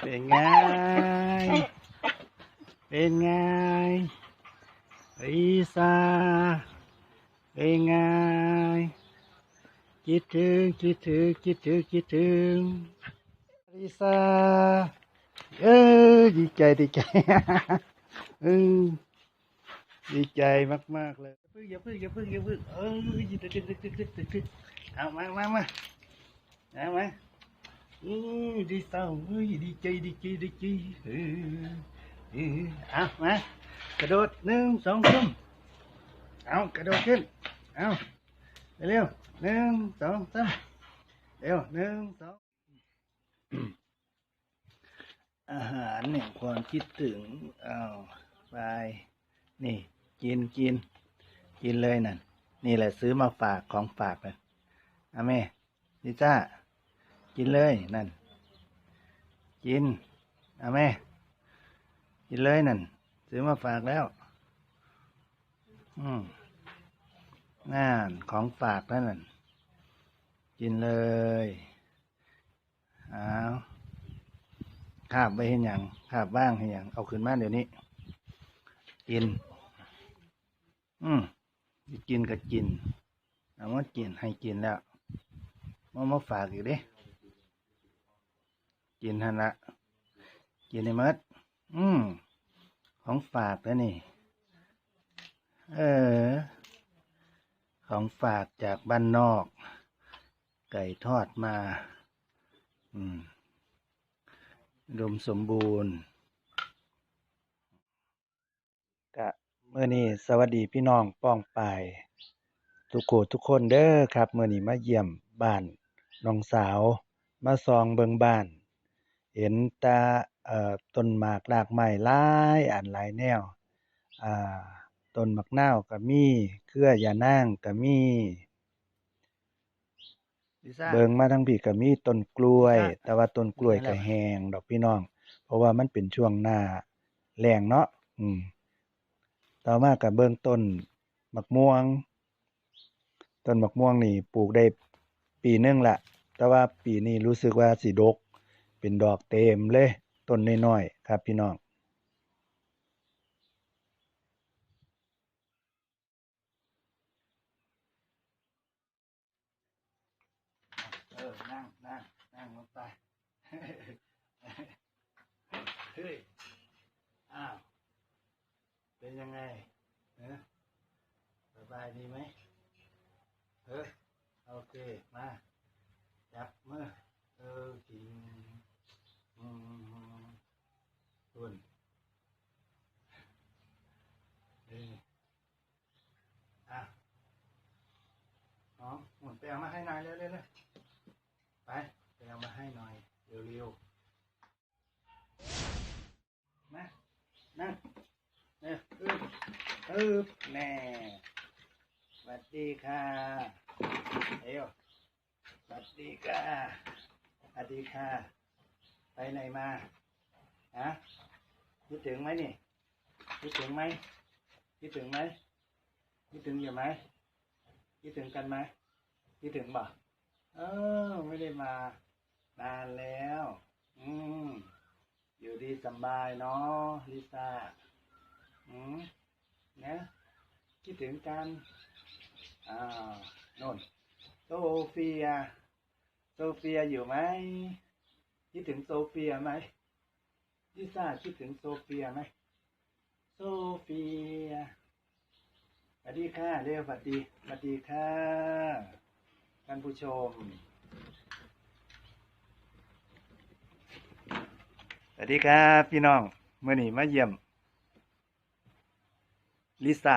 เป็นไงเป็นไงลิซ่าเป็นไงคิดถึงคิดถึงคิดถึงคิดถึงลิซ่าเออดีใจดีใจเออดีใจมากๆเลยอย่าพึ่งอย่าพึ่งอย่าพึ่งอย่าพึ่งเออดึกดึกดึกดึกดึกดึกดึกเอามามามาเอามา อือดีเศร้าเอ้ยดีใจดีใจดีใจเออเออเอามากระโดดหนึ่งสองสามเอากระโดดขึ้นเอาเร็วหนึ่งสองสามเร็วหนึ่งสองอาหารเนี่ยความคิดถึงเอาไปนี่กินกินกินเลยนั่นนี่แหละซื้อมาฝากของฝากเลยเอาแม่ลิซ่า กินเลยนั่น กินเอาแม่กินเลยนั่นซื้อมาฝากแล้ว อืมนั่นของฝากแล้วนั่นกินเลยเอาคาบไปเห็นอย่างคาบบ้างเห็นอย่างเอาขึ้นมาเดี๋ยวนี้ กิน อืมกินก็กินเอามากินให้กินแล้วมามาฝากอีกเด้ กินทันละกินในมัดอืม ของฝากแล้วนี่ เออ ของฝากจากบ้านนอก ไก่ทอดมา อืมดมสมบูรณ์กะเมื่อนี้สวัสดีพี่น้องป้องปายทุกโขทุกคนเด้อครับเมื่อนี้มาเยี่ยมบ้านน้องสาว มาซองเบิงบ้าน เห็นแตาเอ่อต้นหมากรากไม้หลายอันหลายแนวอ่าต้นมะนาวก็มีเครือยานางก็มีเบิ่งมาทั้งพี่ก็มีต้นกล้วย แต่ว่าต้นกล้วยก็แห้งดอกพี่น้อง เพราะว่ามันเป็นช่วงหน้าแล้งเนาะอืมต่อมาก็เบิ่งต้นมะม่วง ต้นมะม่วงนี่ปลูกได้ปีหนึ่งละแต่ว่าปีนี้รู้สึกว่าสิดก เป็นดอกเต็มเลย ต้นน้อยๆครับพี่น้องเออนั่งนั่งนั่งลงไปเฮ้ยอ้าว เป็นยังไงเนะสบายดีไหมเออโอเค มา จับมือเออจริงอืมคุณเอออะน้อง หมุนไปเอามาให้หน่อยเร็วๆเลยไปไปเอามาให้หน่อยเร็วๆมานั่งเออเออเออแน่สวัสดีค่ะเอวสวัสดีค่ะสวัสดีค่ะ ไปไหนมาฮะคิดถึงไหมนี่คิดถึงไหมคิดถึงไหมคิดถึงอยู่ไหมคิดถึงกันไหม คิดถึงบ่เออ ไม่ได้มา นานแล้ว อืม อยู่ดีสบายเนาะลิซ่า อืมนะคิดถึงกัน อ่าโน่นโซเฟีย โซเฟียอยู่ไหมคิดถึงโซเฟียไหมลิซ่าคิดถึงโซเฟียไหมโซเฟียสวัสดีค่ะเรียกสวัสดีสวัสดีค่ะ ท่านผู้ชม สวัสดีครับ พี่น้องเมื่อนี้มาเยี่ยม ลิซ่า